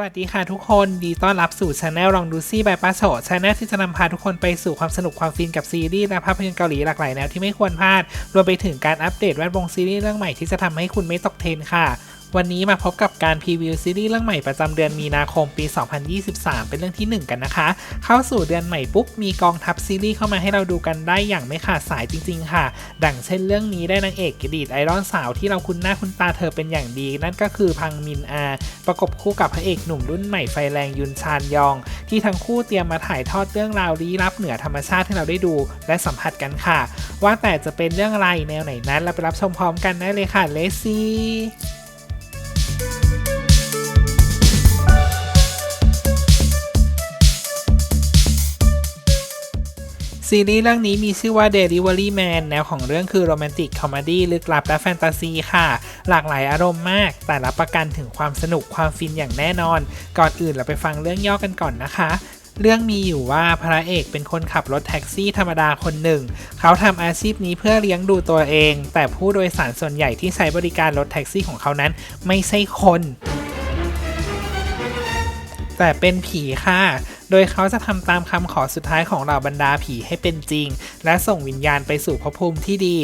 สวัสดีค่ะทุกคนดีต้อนรับสู่ช anel ลองดูซี่บายป้าโฉช anel ที่จะนำพาทุกคนไปสู่ความสนุกความฟินกับซีรีส์และภาพยนตร์เกาหลีหลากหลายแนวที่ไม่ควรพลาด รวมไปถึงการอัปเดตแวดวงซีรีส์เรื่องใหม่ที่จะทำให้คุณไม่ตกเทรนค่ะ วันนี้มาพบกับการพรีวิวซีรีส์เรื่องใหม่ประจำเดือนมีนาคมปี 2023 เป็นเรื่องที่ 1 กันนะคะ เข้าสู่เดือนใหม่ปุ๊บ มีกองทัพซีรีส์เข้ามาให้เราดูกันได้อย่างไม่ขาดสายจริง ๆ ค่ะ ดังเช่นเรื่องนี้ได้นางเอกกดีดไอรอนสาวที่เราคุ้นหน้าคุ้นตาเธอเป็นอย่างดี นั่นก็คือพังมินอา ประกบคู่กับพระเอกหนุ่มรุ่นใหม่ไฟแรงยุนชานยอง ที่ทั้งคู่เตรียมมาถ่ายทอดเรื่องราวลี้ลับเหนือธรรมชาติให้เราได้ดู และสัมผัสกันค่ะ ว่าแต่จะเป็นเรื่องอะไรแนวไหนนั้นเราไปรับชมพร้อมกันได้เลยค่ะเลซี่ ซีรีส์เรื่องนี้มีชื่อว่า Delivery Man แนวของเรื่องคือโรแมนติกคอมเมดี้ลึกลับและแฟนตาซีค่ะ หลากหลายอารมณ์มาก แต่รับประกันถึงความสนุกความฟินอย่างแน่นอน ก่อนอื่นเราไปฟังเรื่องย่อกันก่อนนะคะ เรื่องมีอยู่ว่าพระเอกเป็นคนขับรถแท็กซี่ธรรมดาคนหนึ่ง เขาทำอาชีพนี้เพื่อเลี้ยงดูตัวเอง แต่ผู้โดยสารส่วนใหญ่ที่ใช้บริการรถแท็กซี่ของเขานั้น ไม่ใช่คน แต่เป็นผีค่ะ โดยเขาจะทำตามคำขอสุดท้ายของเหล่าบรรดาผีให้เป็นจริง และส่งวิญญาณไปสู่ภพภูมิที่ดี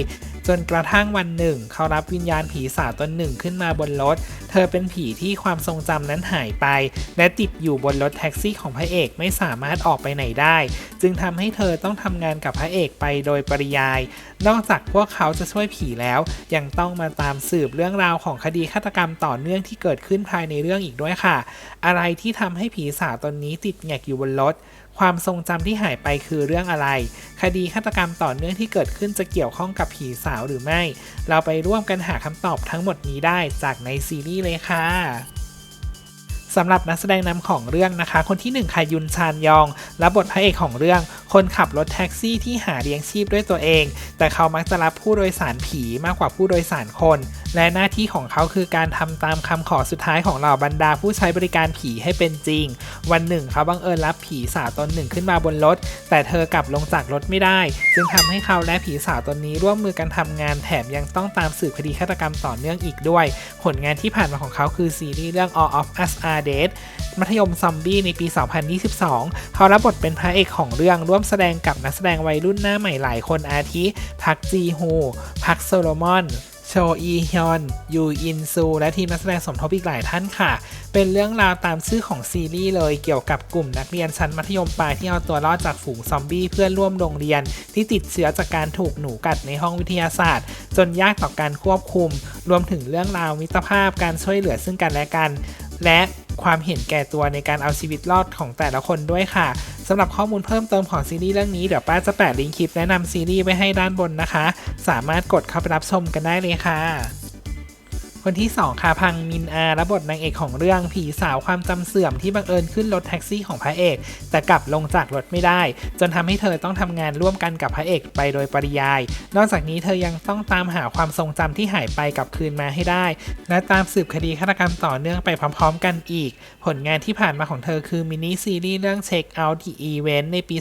จนกระทั่งวันหนึ่ง เขารับวิญญาณผีสาวตนหนึ่งขึ้นมาบนรถ เธอเป็นผีที่ความทรงจำนั้นหายไป และติดอยู่บนรถแท็กซี่ของพระเอกไม่สามารถออกไปไหนได้ จึงทำให้เธอต้องทำงานกับพระเอกไปโดยปริยาย นอกจากพวกเขาจะช่วยผีแล้ว ยังต้องมาตามสืบเรื่องราวของคดีฆาตกรรมต่อเนื่องที่เกิดขึ้นภายในเรื่องอีกด้วยค่ะ อะไรที่ทำให้ผีสาวตนนี้ติดแงกอยู่บนรถ ความทรงจำที่หายไปคือเรื่องอะไร คดีฆาตกรรมต่อเนื่องที่เกิดขึ้นจะเกี่ยวข้องกับผีสาวหรือไม่ เราไปร่วมกันหาคำตอบทั้งหมดนี้ได้จากในซีรีส์เลยค่ะสำหรับนักแสดงนำของเรื่องนะคะ คนที่1ค่ะยุนชานยอง รับบทพระเอกของเรื่อง คนขับรถแท็กซี่ที่หาเลี้ยงชีพด้วยตัวเอง แต่เขามักจะรับผู้โดยสารผีมากกว่าผู้โดยสารคน และหน้าที่ของเขาคือการทำตามคำขอสุดท้ายของเหล่าบรรดาผู้ใช้บริการผีให้เป็นจริง วันหนึ่งเขาบังเอิญรับผีสาวตนหนึ่งขึ้นมาบนรถ แต่เธอกลับลงจากรถไม่ได้ จึงทำให้เขาและผีสาวตนนี้ร่วมมือกันทำงานแถมยังต้องตามสืบคดีฆาตกรรมต่อเนื่องอีกด้วย ผลงานที่ผ่านมาของเขาคือซีรีส์เรื่อง All of Us Are Dead มัธยมซอมบี้ในปี 2022 เขารับบทเป็นพระเอกของเรื่องร่วมแสดงกับนักแสดงวัยรุ่นหน้าใหม่หลายคนอาทิ พักจีฮู พักโซโลมอนโชอีฮยอน ยูอินซู และทีมนักแสดงสมทบอีกหลายท่านค่ะ เป็นเรื่องราวตามชื่อของซีรีส์เลยเกี่ยวกับกลุ่มนักเรียนชั้นมัธยมปลายที่เอาตัวรอดจากฝูงซอมบี้เพื่อนร่วมโรงเรียน ที่ติดเชื้อจากการถูกหนูกัดในห้องวิทยาศาสตร์ จนยากต่อการควบคุม รวมถึงเรื่องราวมิตรภาพการช่วยเหลือซึ่งกันและกัน และความเห็นแก่ตัวในการเอาชีวิตรอดของแต่ละคนด้วยค่ะ สำหรับข้อมูลเพิ่มเติมของซีรีส์เรื่องนี้เดี๋ยวป้าจะแปะลิงก์คลิปแนะนำซีรีส์ไว้ให้ด้านบนนะคะ สามารถกดเข้าไปรับชมกันได้เลยค่ะ คนที่ 2 ค่ะพังมินอาและบทนางเอกของเรื่องผีสาวความจำเสื่อมที่บังเอิญขึ้นรถแท็กซี่ของพระเอก แต่กลับลงจากรถไม่ได้ จนทำให้เธอต้องทำงานร่วมกันกับพระเอกไปโดยปริยาย นอกจากนี้เธอยังต้องตามหาความทรงจำที่หายไปกลับคืนมาให้ได้ และตามสืบคดีฆาตกรรมต่อเนื่องไปพร้อม ๆ กันอีก ผลงานที่ผ่านมาของเธอคือมินิซีรีส์เรื่อง Check Out the Event ในปี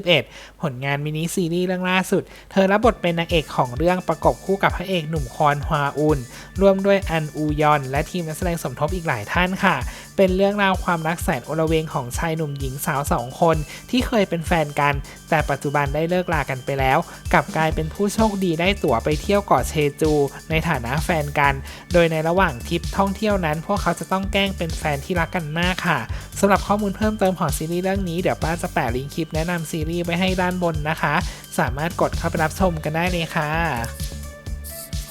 2021 ผลงานมินิซีรีส์เรื่องล่าสุด เธอรับบทเป็นนางเอกของเรื่องประกบคู่กับพระเอกหนุ่มคอนฮวาอุนร่วมด้วยอันอูยอน และทีมนักแสดงสมทบอีกหลายท่านค่ะ เป็นเรื่องราวความรักแสนโอลเวงของชายหนุ่มหญิงสาวสองคน ที่เคยเป็นแฟนกัน แต่ปัจจุบันได้เลิกลากันไปแล้ว กลับกลายเป็นผู้โชคดีได้ตั๋วไปเที่ยวเกาะเชจู ในฐานะแฟนกัน โดยในระหว่างทริปท่องเที่ยวนั้น พวกเขาจะต้องแกล้งเป็นแฟนที่รักกันมากค่ะสำหรับข้อมูลเพิ่มเติมของซีรีส์เรื่องนี้เดี๋ยวป้าจะแปะลิงก์คลิปแนะนำซีรีส์ไว้ให้ด้านบนนะคะ สามารถกดเข้าไปรับชมกันได้เลยค่ะ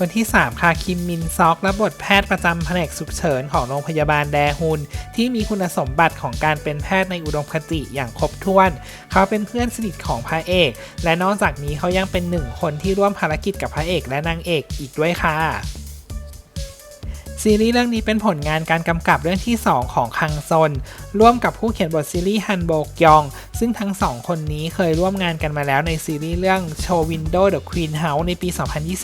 คนที่ 3 ค่ะ คิมมินซอกและบทแพทย์ประจำแผนกฉุกเฉินของโรงพยาบาลแดฮุน ที่มีคุณสมบัติของการเป็นแพทย์ในอุดมคติอย่างครบถ้วน เขาเป็นเพื่อนสนิทของพระเอก และนอกจากนี้เขายังเป็นหนึ่งคนที่ร่วมภารกิจกับพระเอกและนางเอกอีกด้วยค่ะซีรีส์เรื่องนี้เป็นผลงานการกำกับเรื่องที่ 2 ของคังซน ร่วมกับผู้เขียนบทซีรีส์ฮันโบกยอง ซึ่งทั้งสองคนนี้เคยร่วมงานกันมาแล้วในซีรีส์เรื่อง Show Window the Queen House ในปี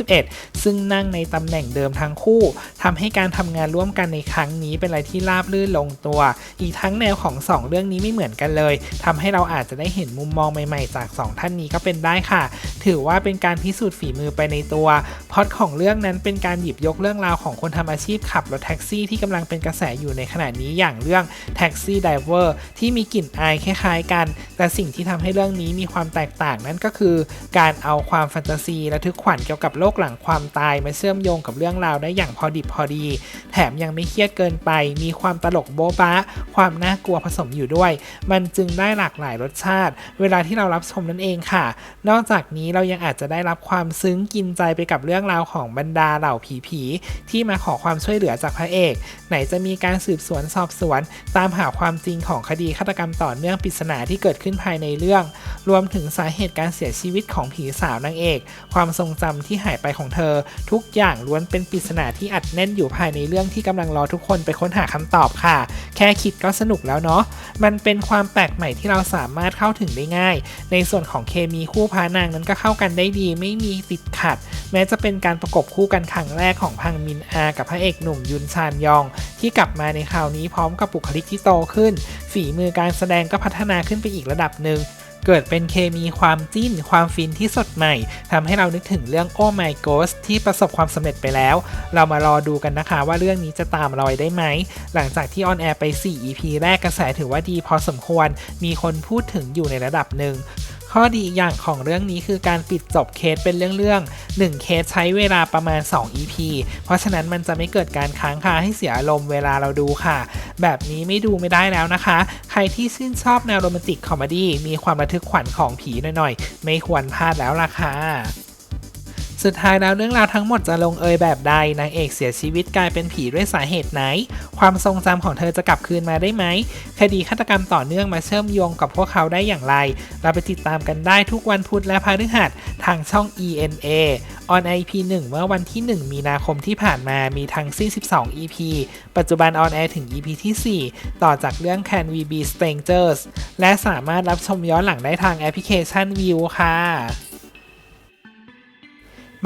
2021 ซึ่งนั่งในตำแหน่งเดิมทั้งคู่ทำให้การทำงานร่วมกันในครั้งนี้เป็นอะไรที่ราบรื่นลงตัว อีกทั้งแนวของ 2 เรื่องนี้ไม่เหมือนกันเลยทำให้เราอาจจะได้เห็นมุมมองใหม่ ๆ จาก 2 ท่านนี้ก็เป็นได้ค่ะ ถือว่าเป็นการพิสูจน์ฝีมือไปในตัวพอดของเรื่องนั้นเป็นการหยิบยกเรื่องราวของคนทำอาชีพขับรถแท็กซี่ที่กำลังเป็นกระแสอยู่ในขณะนี้อย่างเรื่อง Taxi Driver ที่มีกลิ่นอายคล้ายๆกัน แต่สิ่งที่ทำให้เรื่องนี้มีความแตกต่างนั่นก็คือ การเอาความแฟนตาซีและทึกขวัญเกี่ยวกับโลกหลังความตายมาเชื่อมโยงกับเรื่องราวได้อย่างพอดิบพอดี แถมยังไม่เครียดเกินไป มีความตลกโบ๊ะบ้าความน่ากลัวผสมอยู่ด้วย มันจึงได้หลากหลายรสชาติ เวลาที่เรารับชมนั่นเองค่ะ นอกจากนี้เรายังอาจจะได้รับความซึ้งกินใจไปกับเรื่องราวของบรรดาเหล่าผีๆที่มาขอความช่วยเหลือจากพระเอก ไหนจะมีการสืบสวนสอบสวน ตามหาความจริงของคดีฆาตกรรมต่อเนื่องปริศนาที่เกิดขึ้นภายในเรื่อง รวมถึงสาเหตุการเสียชีวิตของผีสาวนางเอก ความทรงจำที่หายไปของเธอ ทุกอย่างล้วนเป็นปริศนาที่อัดแน่นอยู่ภายในเรื่องที่กำลังรอทุกคนไปค้นหาคำตอบค่ะ แค่คิดก็สนุกแล้วเนาะมันเป็นความแปลกใหม่ที่เราสามารถเข้าถึงได้ง่าย ในส่วนของเคมีคู่พานางนั้นก็เข้ากันได้ดีไม่มีติดขัด แม้จะเป็นการประกบคู่กันครั้งแรกของพังมินอากับพระเอกหนุ่มยุนชานยอง ที่กลับมาในคราวนี้พร้อมกับบุคลิกที่โตขึ้น ฝีมือการแสดงก็พัฒนาขึ้นไปอีกระดับหนึ่งเกิดเป็นเคมีความจิ้น ความฟินที่สดใหม่ทำให้เรานึกถึงเรื่อง Oh My Ghost ที่ประสบความสำเร็จไปแล้ว เรามารอดูกันนะคะว่าเรื่องนี้จะตามรอยได้ไหม หลังจากที่ออนแอร์ไป 4 EP แรกกระแสถือว่าดีพอสมควร มีคนพูดถึงอยู่ในระดับหนึ่ง ข้อดีอีกอย่างของเรื่องนี้คือการปิดจบเคสเป็นเรื่องๆ1เคสใช้เวลาประมาณ 2 EP เพราะฉะนั้นมันจะไม่เกิดการค้างคาให้เสียอารมณ์เวลาเราดูค่ะ แบบนี้ไม่ดูไม่ได้แล้วนะคะ ใครที่ชื่นชอบแนวโรแมนติกคอมเมดี้มีความระทึกขวัญของผีหน่อยๆ ไม่ควรพลาดแล้วล่ะค่ะ สุดท้ายแล้วเรื่องราวทั้งหมดจะลงเอยแบบใดนางเอกเสียชีวิตกลายเป็นผีด้วยสาเหตุไหน ความทรงจำของเธอจะกลับคืนมาได้ไหมคดีฆาตกรรมต่อเนื่องมาเชื่อมโยงกับพวกเขาได้อย่างไร เราไปติดตามกันได้ทุกวันพุธและพฤหัสทางช่อง ENA on IP 1 เมื่อวันที่ 1 มีนาคมที่ผ่านมามีทั้งสิ้น12 EP ปัจจุบันออนแอร์ถึง EP ที่ 4 ต่อจากเรื่อง Can We Be Strangers และสามารถรับชมย้อนหลังได้ทางแอปพลิเคชัน View ค่ะ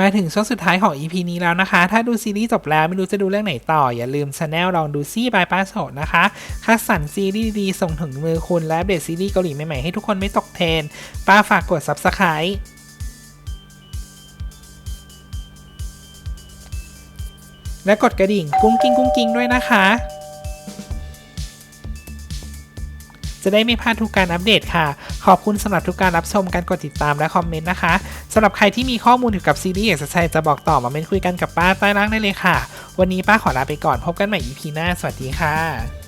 มาถึงช่วงสุดท้ายของ EP นี้แล้วนะคะ ถ้าดูซีรีส์จบแล้วไม่รู้จะดูเรื่องไหนต่อ อย่าลืมช anel ลองดูซี่บายป้าโฉดนะคะคัดสรรซีรีส์ดีๆส่งถึงมือคุณและเดตซีรีส์เกาหลีใหม่ๆให้ทุกคนไม่ตกเทรนป้าฝากกด Subscribe และกดกระดิ่งกุ้งกิ้งกุ้งกิ้งด้วยนะคะ จะได้ไม่พลาดทุกการอัปเดตค่ะ ขอบคุณสำหรับทุกการรับชมการกดติดตามและคอมเมนต์นะคะสำหรับใครที่มีข้อมูลเกี่ยวกับซีรีส์อยากจะใช้จะบอกต่อมาเม้นคุยกันกับป้าใต้ล่างได้เลยค่ะ วันนี้ป้าขอลาไปก่อนพบกันใหม่ EP หน้าสวัสดีค่ะ